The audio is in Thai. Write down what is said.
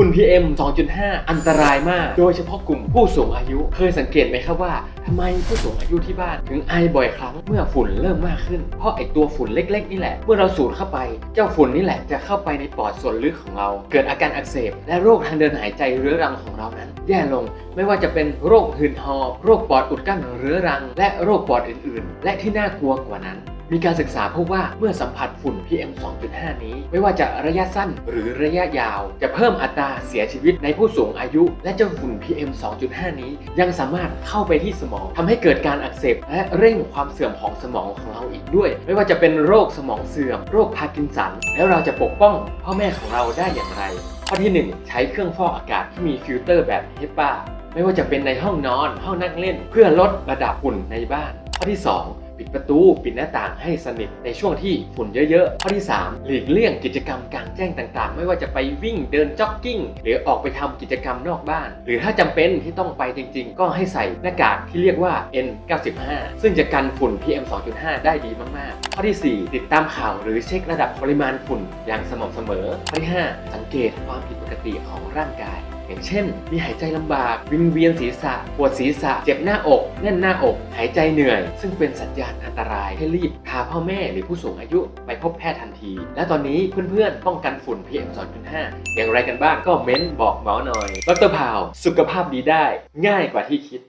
ฝุ่น PM 2.5 อันตรายมาก โดยเฉพาะกลุ่มผู้สูงอายุ เคยสังเกตไหมครับว่าทำไมผู้สูงอายุที่บ้านถึงไอบ่อยครั้งเมื่อฝุ่นเริ่มมากขึ้น เพราะไอตัวฝุ่นเล็ก ๆ นี่แหละ เมื่อเราสูดเข้าไป เจ้าฝุ่นนี่แหละจะเข้าไปในปอดส่วนลึกของเรา เกิดอาการอักเสบ และโรคทางเดินหายใจเรื้อรังของเรานั้น แย่ลง ไม่ว่าจะเป็นโรคหืดหอบ โรคปอดอุดกั้นเรื้อรัง และโรคปอดอื่น ๆ และที่น่ากลัวกว่านั้น มีการศึกษาพบว่าเมื่อสัมผัสฝุ่น PM 2.5 นี้ ไม่ว่าจะระยะสั้นหรือระยะยาว จะเพิ่มอัตราเสียชีวิตในผู้สูงอายุ และเจ้าฝุ่น PM 2.5 นี้ ยังสามารถเข้าไปที่สมองทำให้เกิดการอักเสบและเร่งความเสื่อมของสมองของเราอีกด้วย ไม่ว่าจะเป็นโรคสมองเสื่อม โรคพาร์กินสัน แล้วเราจะปกป้องพ่อแม่ของเราได้อย่างไร ข้อที่ 1 ใช้เครื่องฟอกอากาศที่มีฟิลเตอร์แบบ HEPA ไม่ว่าจะเป็นในห้องนอน ห้องนั่งเล่น เพื่อลดระดับฝุ่นในบ้าน ข้อที่ 2 ปิดประตู ปิดหน้าต่างให้สนิทในช่วงที่ฝุ่นเยอะๆ ข้อที่ 3 หลีกเลี่ยงกิจกรรมกลางแจ้งต่างๆ ไม่ว่าจะไปวิ่งเดินจ็อกกิ้ง หรือออกไปทำกิจกรรมนอกบ้าน หรือถ้าจำเป็นที่ต้องไปจริงๆ ก็ให้ใส่หน้ากากที่เรียกว่า N95 ซึ่งจะกันฝุ่น PM 2.5 ได้ดีมากๆ ข้อที่ 4 ติดตามข่าวหรือเช็คระดับปริมาณฝุ่นอย่างสม่ำเสมอ ข้อที่ 5 สังเกตความผิดปกติของร่างกาย อย่างเช่น มีหายใจลำบาก วิงเวียนศีรษะ ปวดศีรษะ เจ็บหน้าอก แน่นหน้าอก หายใจเหนื่อย ซึ่งเป็นสัญญาณอันตราย ให้รีบพาพ่อแม่หรือผู้สูงอายุไปพบแพทย์ทันที และตอนนี้เพื่อนๆ ป้องกันฝุ่น PM 2.5 อย่างไรกันบ้างก็เม้นบอกหมอหน่อยดรพาว สุขภาพดีได้ ง่ายกว่าที่คิด